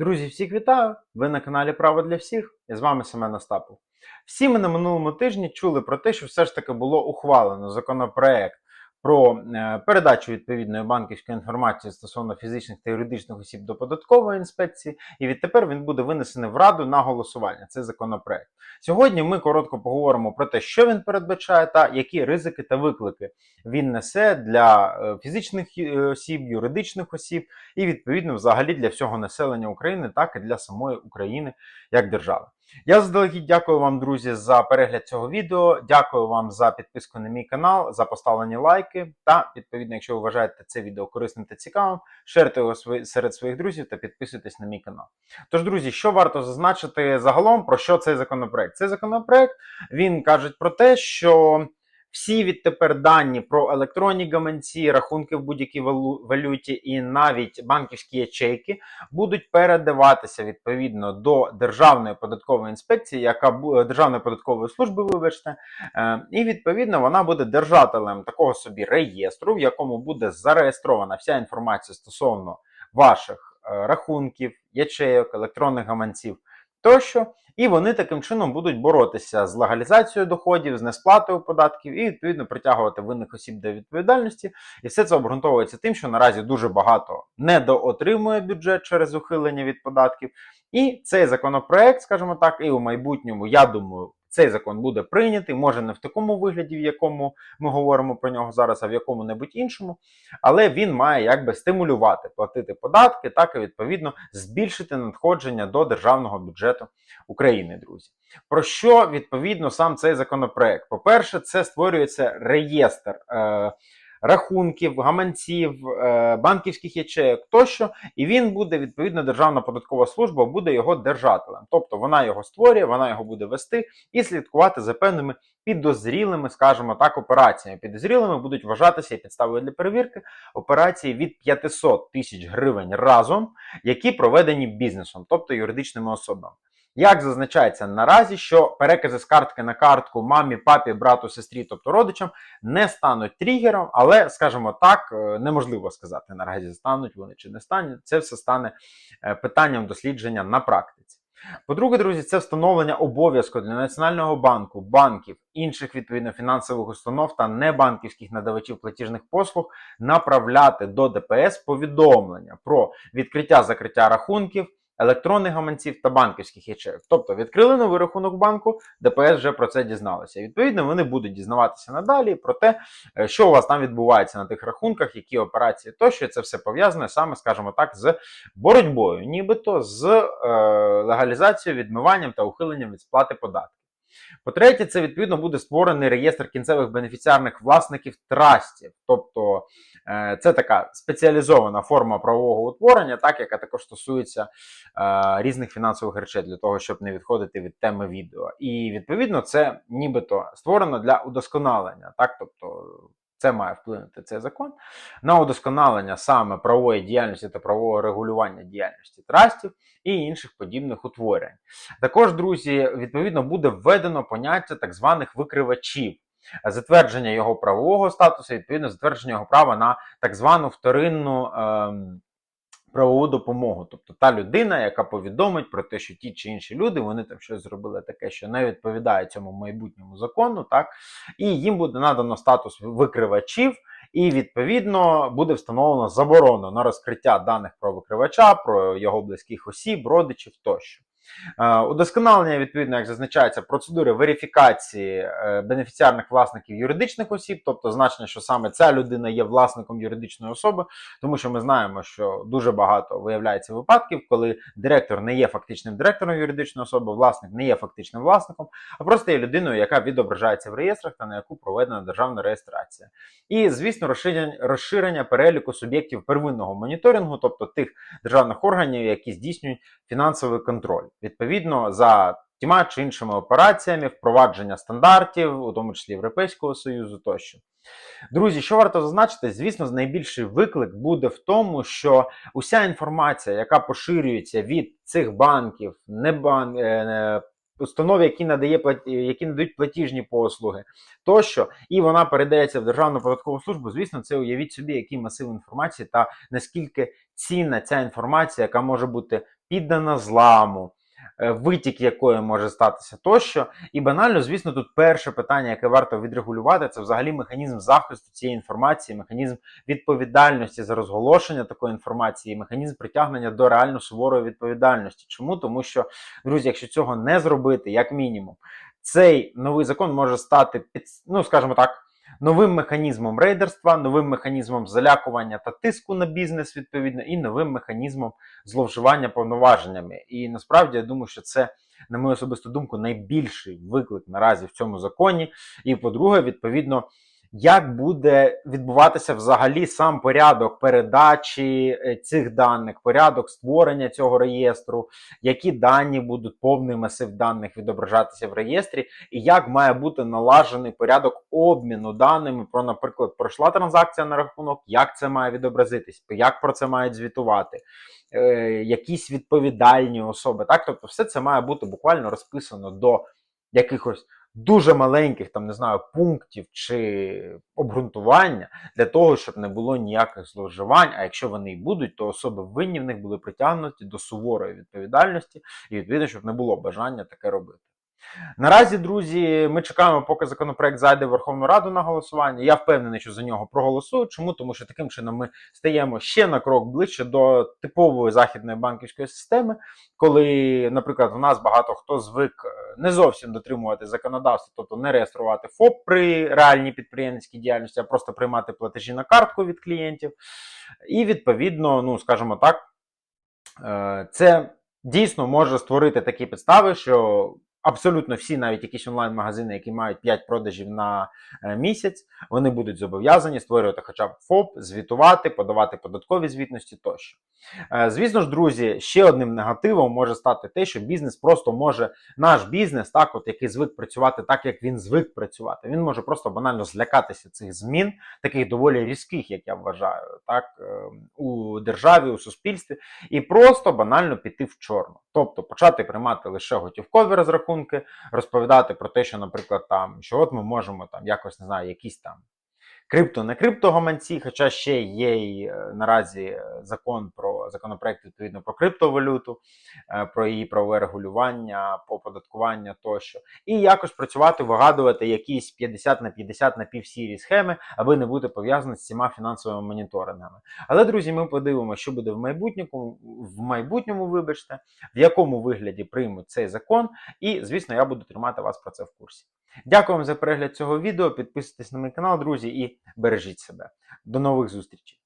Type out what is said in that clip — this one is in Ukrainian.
Друзі, всіх вітаю! Ви на каналі Право для всіх і з вами Семен Остапов. Всі ми на минулому тижні чули про те, що все ж таки було ухвалено законопроект про е, передачу відповідної банківської інформації стосовно фізичних та юридичних осіб до податкової інспекції, і відтепер він буде винесений в раду на голосування. Цей законопроект. Сьогодні ми коротко поговоримо про те, що він передбачає, та які ризики та виклики він несе для е, фізичних е, осіб, юридичних осіб і відповідно взагалі для всього населення України, так і для самої України як держави. Я заздалегідь дякую вам, друзі, за перегляд цього відео. Дякую вам за підписку на мій канал, за поставлені лайки. Та відповідно, якщо ви вважаєте це відео корисним та цікавим, шерте його серед своїх друзів та підписуйтесь на мій канал. Тож, друзі, що варто зазначити загалом про що цей законопроект? Цей законопроект він каже про те, що всі відтепер дані про електронні гаманці, рахунки в будь-якій валюті і навіть банківські ячейки будуть передаватися відповідно до Державної податкової інспекції, яка бу- Державної податкової служби, вибачте, Е, і відповідно вона буде держателем такого собі реєстру, в якому буде зареєстрована вся інформація стосовно ваших е, рахунків, ячейок, електронних гаманців тощо. І вони таким чином будуть боротися з легалізацією доходів, з несплатою податків і відповідно притягувати винних осіб до відповідальності. І все це обґрунтовується тим, що наразі дуже багато недоотримує бюджет через ухилення від податків. І цей законопроект, скажімо так, і у майбутньому, я думаю, цей закон буде прийнятий, може не в такому вигляді, в якому ми говоримо про нього зараз, а в якому-небудь іншому. Але він має якби стимулювати платити податки, так і відповідно збільшити надходження до державного бюджету України, друзі. Про що відповідно сам цей законопроект? По-перше, це створюється реєстр. Е- Рахунків, гаманців, е, банківських ячеїк тощо, і він буде відповідно Державна податкова служба буде його держателем. Тобто вона його створює, вона його буде вести і слідкувати за певними підозрілими, скажімо так, операціями. Підозрілими будуть вважатися і підставою для перевірки операції від 500 тисяч гривень разом, які проведені бізнесом, тобто юридичними особами. Як зазначається наразі, що перекази з картки на картку мамі, папі, брату, сестрі, тобто родичам, не стануть тригером, але, скажімо так, е, неможливо сказати наразі стануть вони чи не стануть. Це все стане е, питанням дослідження на практиці. По-друге, друзі, це встановлення обов'язку для Національного банку, банків, інших відповідно фінансових установ та небанківських надавачів платіжних послуг направляти до ДПС повідомлення про відкриття закриття рахунків. Електронних гаманців та банківських ячеїв. Тобто відкрили новий рахунок банку, ДПС вже про це дізналися. Відповідно, вони будуть дізнаватися надалі про те, е, що у вас там відбувається на тих рахунках, які операції тощо. Це все пов'язане саме, скажімо так, з боротьбою, нібито з е, легалізацією, відмиванням та ухиленням від сплати податків. По-третє, це відповідно буде створений реєстр кінцевих бенефіціарних власників трастів. Тобто е, це така спеціалізована форма правового утворення, так, яка також стосується е, різних фінансових речей для того, щоб не відходити від теми відео. І відповідно це нібито створено для удосконалення. Так, тобто це має вплинути цей закон на удосконалення саме правової діяльності та правового регулювання діяльності трастів і інших подібних утворень. Також, друзі, відповідно буде введено поняття так званих викривачів. Затвердження його правового статусу, відповідно, затвердження його права на так звану вторинну ем, правову допомогу. Тобто та людина, яка повідомить про те, що ті чи інші люди вони там щось зробили таке, що не відповідає цьому майбутньому закону, так і їм буде надано статус викривачів. І відповідно буде встановлено заборону на розкриття даних про викривача, про його близьких осіб, родичів тощо. Е, Удосконалення, відповідно, як зазначається, процедури верифікації е, бенефіціарних власників юридичних осіб, тобто значення, що саме ця людина є власником юридичної особи, тому що ми знаємо, що дуже багато виявляється випадків, коли директор не є фактичним директором юридичної особи, власник не є фактичним власником, а просто є людиною, яка відображається в реєстрах та на яку проведена державна реєстрація. І, звісно, розширення, розширення переліку суб'єктів первинного моніторингу, тобто тих державних органів, які здійснюють фінансовий контроль. Відповідно, за тіма чи іншими операціями, впровадження стандартів, у тому числі Європейського Союзу тощо. Друзі, що варто зазначити, звісно, найбільший виклик буде в тому, що уся інформація, яка поширюється від цих банків, не бан, е, е, установ, які надає які надають платіжні послуги, тощо, і вона передається в Державну податкову службу. Звісно, це уявіть собі, який масив інформації та наскільки цінна ця інформація, яка може бути піддана зламу, витік якої може статися тощо. І банально, звісно, тут перше питання, яке варто відрегулювати, це взагалі механізм захисту цієї інформації, механізм відповідальності за розголошення такої інформації, механізм притягнення до реально суворої відповідальності. Чому? Тому що, друзі, якщо цього не зробити, як мінімум, цей новий закон може стати ну скажімо так. Новим механізмом рейдерства, новим механізмом залякування та тиску на бізнес, відповідно, і новим механізмом зловживання повноваженнями. І насправді я думаю, що це, на мою особисту думку, найбільший виклик наразі в цьому законі. І по-друге, відповідно, як буде відбуватися взагалі сам порядок передачі е, цих даних, порядок створення цього реєстру, які дані будуть повний масив даних відображатися в реєстрі, і як має бути налажений порядок обміну даними про, наприклад, пройшла транзакція на рахунок, як це має відобразитись, як про це мають звітувати, е, якісь відповідальні особи. Так, тобто, все це має бути буквально розписано до якихось дуже маленьких, там не знаю, пунктів чи обґрунтування для того, щоб не було ніяких зловживань. А якщо вони і будуть, то особи винні в них були притягнуті до суворої відповідальності, і відповідно, щоб не було бажання таке робити. Наразі, друзі, ми чекаємо, поки законопроект зайде в Верховну Раду на голосування. Я впевнений, що за нього проголосують. Чому? Тому що таким чином ми стаємо ще на крок ближче до типової західної банківської системи, коли, наприклад, в нас багато хто звик е, не зовсім дотримувати законодавства, тобто не реєструвати ФОП при реальній підприємницькій діяльності, а просто приймати платежі на картку від клієнтів. І відповідно, ну скажімо так, е, це дійсно може створити такі підстави, що абсолютно всі, навіть якісь онлайн-магазини, які мають 5 продажів на е, місяць, вони будуть зобов'язані створювати хоча б ФОП, звітувати, подавати податкові звітності тощо. Е, Звісно ж, друзі, ще одним негативом може стати те, що бізнес просто може, наш бізнес, так, от який звик працювати так, як він звик працювати, він може просто банально злякатися цих змін, таких доволі різких, як я вважаю, так, е, у державі, у суспільстві, і просто банально піти в чорну. Тобто почати приймати лише готівкові розрахунки, розповідати про те, що, наприклад, там, що от ми можемо там якось не знаю, якісь там крипто, не криптогаманці, хоча ще є й е, наразі е, закон про законопроект відповідно про криптовалюту, е, про її правове регулювання, оподаткування тощо, і якось працювати, вигадувати якісь 50 на 50 напівсірі схеми, аби не бути пов'язані з цими фінансовими моніторингами. Але, друзі, ми подивимося, що буде в майбутньому, в майбутньому, вибачте, в якому вигляді приймуть цей закон, і, звісно, я буду тримати вас про це в курсі. Дякую вам за перегляд цього відео. Підписуйтесь на мій канал, друзі, і бережіть себе. До нових зустрічей!